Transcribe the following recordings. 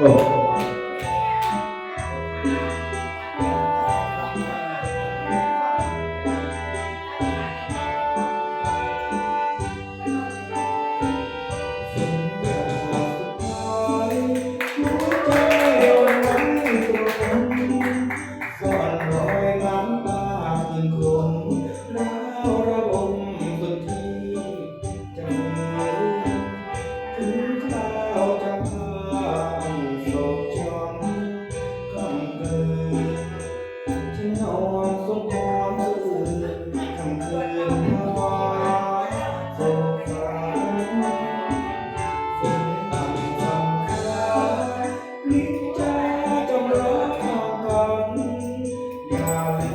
哦。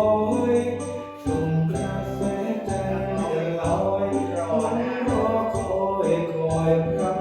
อยส่งกระแสใจลอยรอคอยคอยพร